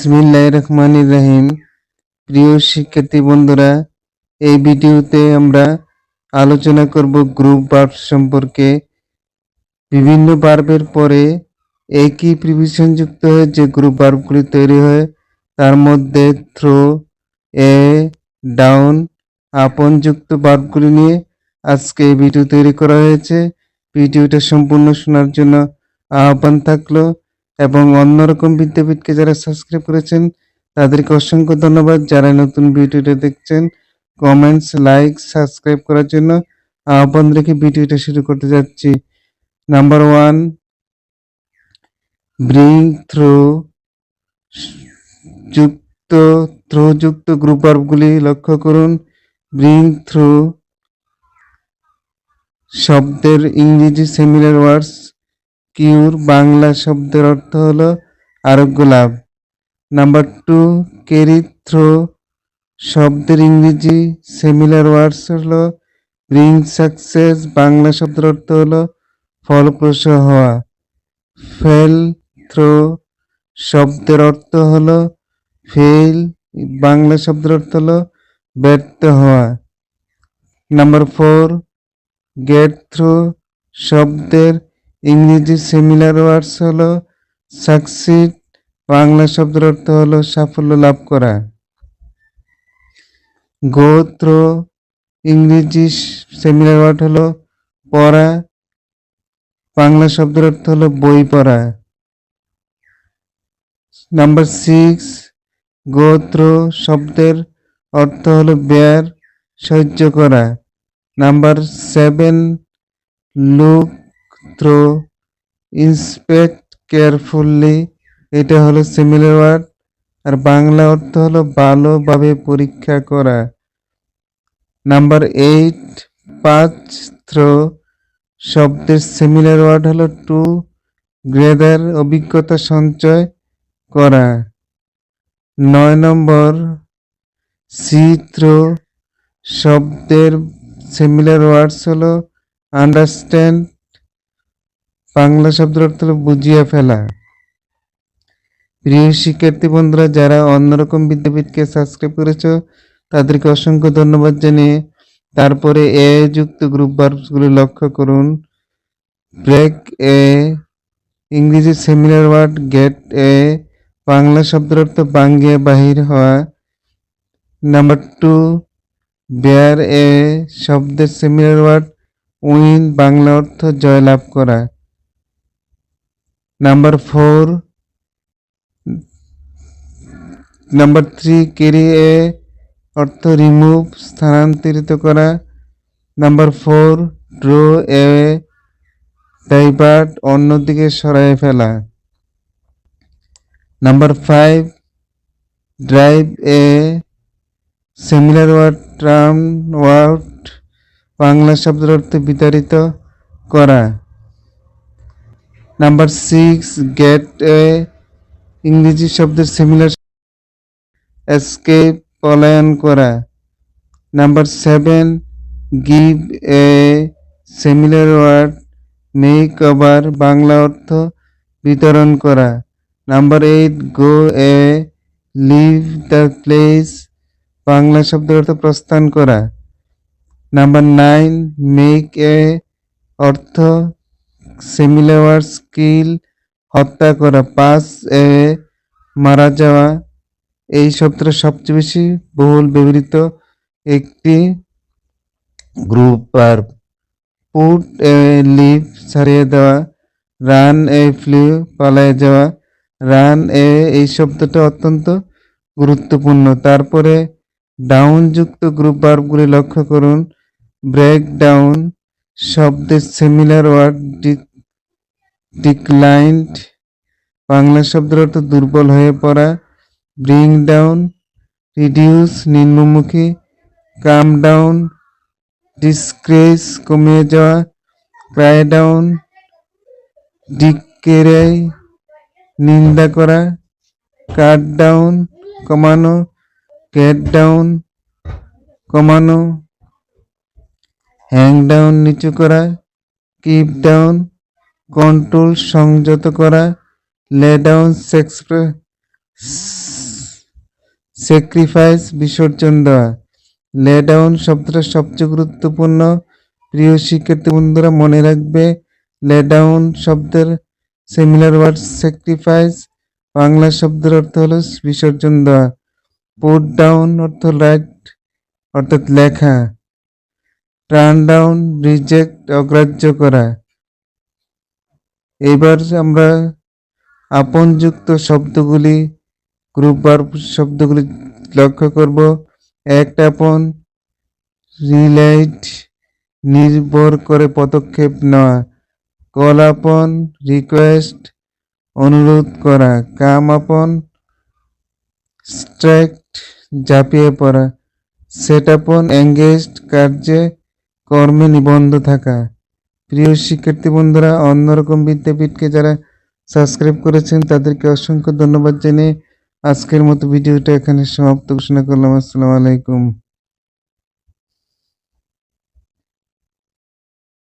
বিসমিল্লাহ রহমান রহিম প্রিয় শিক্ষার্থী বন্ধুরা, এই ভিডিওতে আমরা আলোচনা করব গ্রুপ ভার্ব সম্পর্কে। বিভিন্ন ভার্বের পরে একই প্রিভিশন যুক্ত হয়ে যে গ্রুপ ভার্বগুলি তৈরি হয়। তার মধ্যে থ্রো এ ডাউন আপন যুক্ত ভার্বগুলি নিয়ে আজকে এই ভিডিও তৈরি করা হয়েছে। ভিডিওটা সম্পূর্ণ শোনার জন্য আহ্বান থাকল। এবং অন্যরকম বিদ্যাপীঠকে যারা সাবস্ক্রাইব করেছেন, তাদেরকে অসংখ্য ধন্যবাদ। যারা নতুন ভিডিওটা দেখছেন কমেন্টস লাইক সাবস্ক্রাইব করার জন্য আহ্বান রেখে ভিডিওটা শুরু করতে যাচ্ছি। নাম্বার ওয়ান ব্রিং থ্রু যুক্ত থ্রু যুক্ত গ্রুপ ভার্বগুলি লক্ষ্য করুন। ব্রিং থ্রু শব্দের ইংরেজি সিমিলার ওয়ার্ডস কিউর বাংলা শব্দের অর্থ হলো আরোগ্য লাভ। নাম্বার টু ক্যারি থ্রো শব্দের ইংরেজি সিমিলার ওয়ার্ডস হলো ব্রিং সাকসেস বাংলা শব্দের অর্থ হলো ফলপ্রসূ হওয়া। ফেল থ্রো শব্দের অর্থ হলো ফেল বাংলা শব্দের অর্থ হলো ব্যর্থ হওয়া। নাম্বার ফোর গেট থ্রু শব্দের ইংরেজি সিমিলার ওয়ার্ডস হলো সাকসিড বাংলা শব্দের অর্থ হলো সাফল্য লাভ করা। গোত্র, ইংরেজি সিমিলার ওয়ার্ড হলো পড়া, বাংলা শব্দের অর্থ হলো বই পড়া। নাম্বার সিক্স গোত্র শব্দের অর্থ হলো বেয়ার, সহ্য করা। Number seven look through inspect carefully এটা হলো সিমিলার ওয়ার্ড আর বাংলা অর্থ হলো ভালোভাবে পরীক্ষা করা। নাম্বার এইট পাঁচ থ্রো শব্দের সিমিলার ওয়ার্ড হলো টু গ্রেদার অভিজ্ঞতা সঞ্চয় করা। নয় নম্বর সি থ্রো শব্দের সিমিলার ওয়ার্ডস হলো আন্ডারস্ট্যান্ড বাংলা শব্দের অর্থ বুঝিয়ে ফেলা। প্রিয় শিক্ষার্থী বন্ধুরা, যারা অন্যরকম বিদ্যাপীঠকে সাবস্ক্রাইব করেছ, তাদেরকে অসংখ্য ধন্যবাদ জানিয়ে তারপরে এ যুক্ত গ্রুপ ভার্বসগুলি লক্ষ্য করুন। ব্রেক এ ইংরেজি similar word get away Bangla শব্দের অর্থ বাঙ্গিয়ে বাহির হওয়া। নাম্বার টু বেয়ার এ শব্দের সেমিনার ওয়ার্ড উইন, বাংলা অর্থ জয়লাভ করা। Number four number three carry away অর্থ রিমুভ স্থানান্তরিত করা number four draw away divert অন্যদিকে সরাই ফেলা number five drive away similar word tram word Bangla শব্দের অর্থ বিতাড়িত করা। নাম্বার সিক্স গেট এ ইংরেজি শব্দের সিমিলার এসকেপ পলায়ন করা। Number seven give away similar word make over Bangla অর্থ বিতরণ করা। Number eight go away leave the place Bangla শব্দের অর্থ প্রস্থান করা। নাম্বার নাইন মেক এ অর্থ সিমিলার স্কিল হত্যা করা পাস এ মারা যাওয়া, এই শব্দটা সবচেয়ে বেশি বহুল ব্যবহৃত একটি গ্রুপ আর পুট এ লিভ ছাড়িয়ে দেওয়া রান এ ফ্লু পালায় যাওয়া রান এ এই শব্দটা অত্যন্ত গুরুত্বপূর্ণ। তারপরে ডাউন যুক্ত গ্রুপ বার্বগুলি লক্ষ্য করুন। ব্রেক ডাউন শব্দের সিমিলার ওয়ার্ড ডিক্লাইন্ড বাংলা শব্দের অর্থ দুর্বল হয়ে পড়া, ব্রিং ডাউন, রিডিউস, নিম্নমুখী, কাম ডাউন, ডিসক্রেস, কমিয়ে যাওয়া ক্রাই ডাউন ডিকেরে নিন্দা করা, কাট ডাউন, কমানো, গেট ডাউন, কমানো, হ্যাং ডাউন, নিচু করা, কিপ ডাউন কন্ট্রোল সংযত করা লে ডাউন স্যাক্রিফাইস বিসর্জন দেওয়া। লে ডাউন শব্দটা সবচেয়ে গুরুত্বপূর্ণ। প্রিয় শিক্ষার্থী বন্ধুরা, মনে রাখবে লে ডাউন শব্দের সিমিলার ওয়ার্ড স্যাক্রিফাইস বাংলা শব্দের অর্থ হলো বিসর্জন দেওয়া। পুট ডাউন অর্থ রাইট অর্থাৎ লেখা। টার্ন ডাউন রিজেক্ট অগ্রাহ্য করা। এবার আমরা আপনযুক্ত শব্দগুলি গ্রুপ বার শব্দগুলি লক্ষ্য করব। একটা আপন রিলাইট নির্ভর করে পদক্ষেপ নেওয়া। কল আপন, রিকোয়েস্ট, অনুরোধ করা। কাম আপন স্ট্রাইক্ট ঝাঁপিয়ে পড়া। সেট আপন, এঙ্গেজড, কার্যে কর্মে নিবন্ধ থাকা। প্রিয় শিক্ষার্থী বন্ধুরা, অন্যরকম বিদ্যাপীঠকে যারা সাবস্ক্রাইব করেছেন, তাদেরকে অসংখ্য ধন্যবাদ জানিয়ে আজকের মতো ভিডিওটা এখানে সমাপ্ত ঘোষণা করলাম। আসসালামু আলাইকুম।